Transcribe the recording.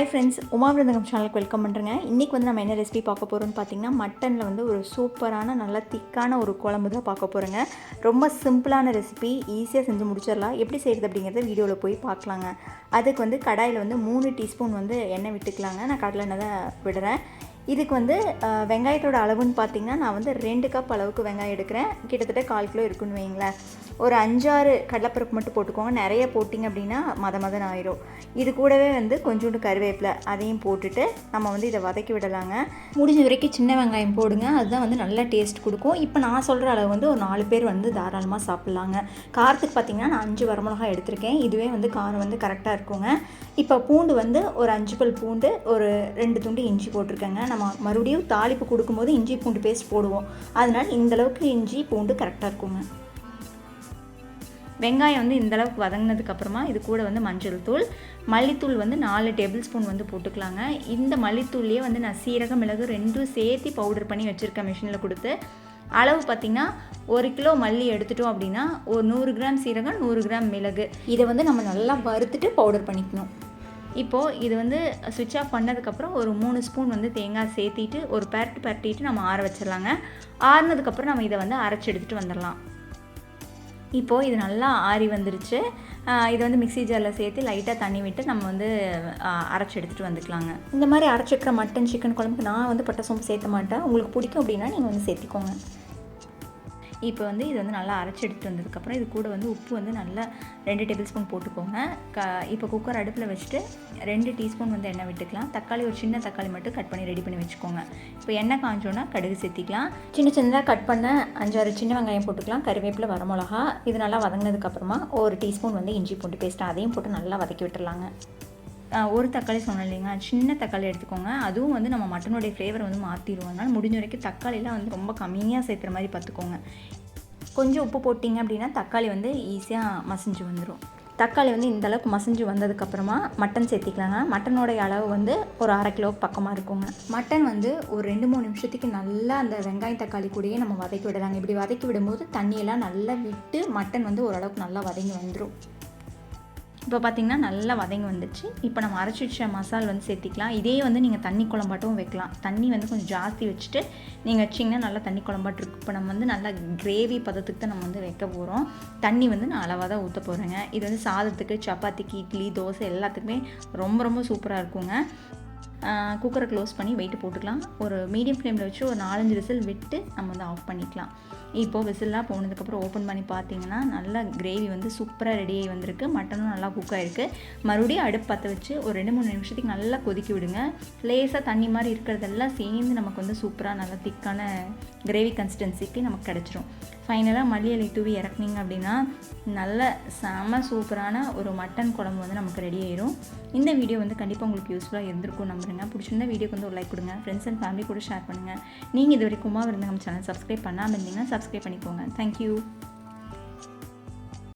Hi friends Uma விருந்தகம் சேனலுக்கு welcome பண்ணுறேங்க இன்றைக்கி வந்து நம்ம என்ன ரெசிபி பார்க்க போகிறோம்னு பார்த்தீங்கன்னா மட்டனில் வந்து ஒரு சூப்பரான நல்ல திக்கான ஒரு குழம்பு தான் பார்க்க போகிறோங்க ரொம்ப சிம்பிளான ரெசிபி ஈஸியாக செஞ்சு முடிச்சிடலாம். எப்படி செய்கிறது அப்படிங்கிறத வீடியோவில் போய் பார்க்கலாங்க. அதுக்கு வந்து கடாயில் வந்து மூணு டீஸ்பூன் வந்து எண்ணெய் விட்டுக்கலாங்க. நான் கடலை எண்ணெய் தான் விடுறேன். இதுக்கு வந்து வெங்காயத்தோட அளவுன்னு பார்த்தீங்கன்னா நான் வந்து ரெண்டு கப் அளவுக்கு வெங்காயம் எடுக்கிறேன். கிட்டத்தட்ட கால் கிலோ இருக்குன்னு வைங்களேன் ஒரு அஞ்சாறு கடலைப்பருப்பு மட்டும் போட்டுக்கோங்க. நிறைய போட்டிங்க அப்படின்னா மத மதன் ஆயிரும். இது கூடவே வந்து கொஞ்சோண்டு கருவேப்பிலை அதையும் போட்டுட்டு நம்ம வந்து இதை வதக்கி விடலாங்க. முடிஞ்ச வரைக்கும் சின்ன வெங்காயம் போடுங்க. அதுதான் வந்து நல்ல டேஸ்ட் கொடுக்கும். இப்போ நான் சொல்கிற அளவு வந்து ஒரு நாலு பேர் வந்து தாராளமாக சாப்பிட்லாங்க. காரத்துக்கு பார்த்தீங்கன்னா நான் அஞ்சு வரமிளகாய் எடுத்திருக்கேன். இதுவே வந்து காரம் வந்து கரெக்டாக இருக்குங்க. இப்போ பூண்டு வந்து ஒரு அஞ்சு பல் பூண்டு ஒரு ரெண்டு துண்டு இஞ்சி போட்டிருக்கேங்க. நம்ம மறுபடியும் தாளிப்பு கொடுக்கும்போது இஞ்சி பூண்டு பேஸ்ட் போடுவோம். அதனால் இந்த அளவுக்கு இஞ்சி பூண்டு கரெக்டாக இருக்குங்க. வெங்காயம் வந்து இந்த அளவுக்கு இது கூட வந்து மஞ்சள் தூள். மல்லித்தூள் வந்து நாலு டேபிள் ஸ்பூன் வந்து போட்டுக்கலாங்க. இந்த மல்லித்தூள்லேயே வந்து நான் சீரகம் மிளகு ரெண்டும் சேர்த்து பவுடர் பண்ணி வச்சுருக்கேன் மிஷினில் கொடுத்து. அளவு பார்த்திங்கன்னா ஒரு கிலோ மல்லி எடுத்துட்டோம் அப்படின்னா ஒரு நூறு கிராம் சீரகம் நூறு கிராம் மிளகு. இதை வந்து நம்ம நல்லா வறுத்துட்டு பவுடர் பண்ணிக்கணும். இப்போது இது வந்து சுவிட்ச் ஆஃப் பண்ணதுக்கப்புறம் ஒரு மூணு ஸ்பூன் வந்து தேங்காய் சேர்த்திட்டு ஒரு பரட்டு பரட்டிட்டு நம்ம ஆற வச்சிடலாங்க. ஆறுனதுக்கப்புறம் நம்ம இதை வந்து அரைச்சி எடுத்துகிட்டு வந்துடலாம். இப்போது இது நல்லா ஆறி வந்துருச்சு. இதை இது வந்து மிக்ஸி ஜாரில் சேர்த்து லைட்டாக தண்ணி விட்டு நம்ம வந்து அரைச்சி எடுத்துகிட்டு வந்துக்கலாங்க. இந்த மாதிரி அரைச்சிக்கிற மட்டன் சிக்கன் குழம்புக்கு நான் வந்து பட்டை சோம்பு சேர்த்த மாட்டேன். உங்களுக்கு பிடிக்கும் அப்படின்னா நீங்கள் வந்து சேர்த்திக்கோங்க. இப்போ வந்து இது வந்து நல்லா அரைச்சி எடுத்துட்டு வந்ததுக்கப்புறம் இது கூட வந்து உப்பு வந்து நல்லா ரெண்டு டேபிள் ஸ்பூன் போட்டுக்கோங்க. க இப்போ குக்கர் அடுப்பில் வச்சுட்டு ரெண்டு டீஸ்பூன் வந்து எண்ணெய் விட்டுக்கலாம். தக்காளி ஒரு சின்ன தக்காளி மட்டும் கட் பண்ணி ரெடி பண்ணி வச்சுக்கோங்க. இப்போ எண்ணெய் காஞ்சோன்னா கடுகு சேர்த்திக்கலாம் சின்ன சின்னதாக கட் பண்ண அஞ்சாறு சின்ன வெங்காயம் போட்டுக்கலாம். கருவேப்பிலை வரமிளகா இது நல்லா வதங்கினதுக்கப்புறமா ஒரு டீஸ்பூன் வந்து இஞ்சி பூண்டு பேஸ்ட் அதையும் போட்டு நல்லா வதக்கி விட்டுருலாங்க ஒரு தக்காளி சொன்னோம் இல்லைங்க சின்ன தக்காளி எடுத்துக்கோங்க. அதுவும் வந்து நம்ம மட்டனுடைய ஃப்ளேவர் வந்து மாற்றிடுவோம் அதனால் முடிஞ்ச வரைக்கும் தக்காளிலாம் வந்து ரொம்ப கம்மியாக சேர்த்துற மாதிரி பார்த்துக்கோங்க. கொஞ்சம் உப்பு போட்டிங்க அப்படின்னா தக்காளி வந்து ஈஸியாக மசிஞ்சு வந்துடும் தக்காளி வந்து இந்த அளவுக்கு மசிஞ்சு வந்ததுக்கப்புறமா மட்டன் சேர்த்திக்கலாங்க. மட்டனோடைய அளவு வந்து ஒரு அரை கிலோ பக்கமாக இருக்குங்க. மட்டன் வந்து ஒரு ரெண்டு மூணு நிமிஷத்துக்கு நல்லா அந்த வெங்காயம் தக்காளி கூடயே நம்ம வதக்கி விடலாங்க. இப்படி வதக்கி விடும்போது தண்ணியெல்லாம் நல்லா விட்டு மட்டன் வந்து ஓரளவுக்கு நல்லா வதங்கி வந்துடும் இப்போ பார்த்தீங்கன்னா நல்லா வதங்கி வந்துச்சு. இப்போ நம்ம அரைச்சி வச்ச மசால் வந்து சேர்த்திக்கலாம். இதே வந்து நீங்கள் தண்ணி குழம்பாட்டும் வைக்கலாம். தண்ணி வந்து கொஞ்சம் ஜாஸ்தி வச்சுட்டு நீங்கள் வச்சிங்கன்னா நல்லா தண்ணி குழம்பாட்டு இருக்கும் இப்போ நம்ம வந்து நல்லா கிரேவி பதத்துக்கு தான் நம்ம வந்து வைக்க போகிறோம் தண்ணி வந்து நான் அளவாக தான் ஊற்ற போகிறேங்க இது வந்து சாதத்துக்கு சப்பாத்திக்கு இட்லி தோசை எல்லாத்துக்குமே ரொம்ப ரொம்ப சூப்பராக இருக்குங்க. குக்கரை க்ளோஸ் பண்ணி வெயிட் போட்டுக்கலாம். ஒரு மீடியம் ஃப்ளேமில் வச்சு ஒரு நாலஞ்சு விசில் விட்டு நம்ம வந்து ஆஃப் பண்ணிக்கலாம். இப்போது விசில்லாம் போனதுக்கப்புறம் ஓப்பன் பண்ணி பார்த்தீங்கன்னா நல்லா கிரேவி வந்து சூப்பராக ரெடி ஆகி வந்திருக்கு. மட்டனும் நல்லா குக் ஆகிருக்கு மறுபடியும் அடுப்பு பற்ற வச்சு ஒரு ரெண்டு மூணு நிமிஷத்துக்கு நல்லா கொதிக்க விடுங்க. லேசாக தண்ணி மாதிரி இருக்கிறதெல்லாம் சேர்ந்து நமக்கு வந்து சூப்பராக நல்லா திக்கான கிரேவி கன்சிஸ்டன்சிக்கு நமக்கு கிடச்சிரும். ஃபைனலாக மல்லியலை தூவி இறக்குனீங்க அப்படின்னா நல்ல செம சூப்பரான ஒரு மட்டன் குழம்பு வந்து நமக்கு ரெடி ஆயிரும். இந்த வீடியோ வந்து கண்டிப்பாக உங்களுக்கு யூஸ்ஃபுல்லாக இருந்திருக்கும் நம்புறேங்க பிடிச்சிருந்தா வீடியோக்கு வந்து ஒரு லைக் கொடுங்க. ஃப்ரெண்ட்ஸ் அண்ட் ஃபேமிலி கூட ஷேர் பண்ணுங்கள் நீங்கள் இது வரைக்கும் உமா விருந்தகம் சேனல் சப்ஸ்கிரைப் பண்ணாமல் இருந்தீங்கன்னா சப்ஸ்கிரைப் பண்ணிக்கோங்க. தேங்க்யூ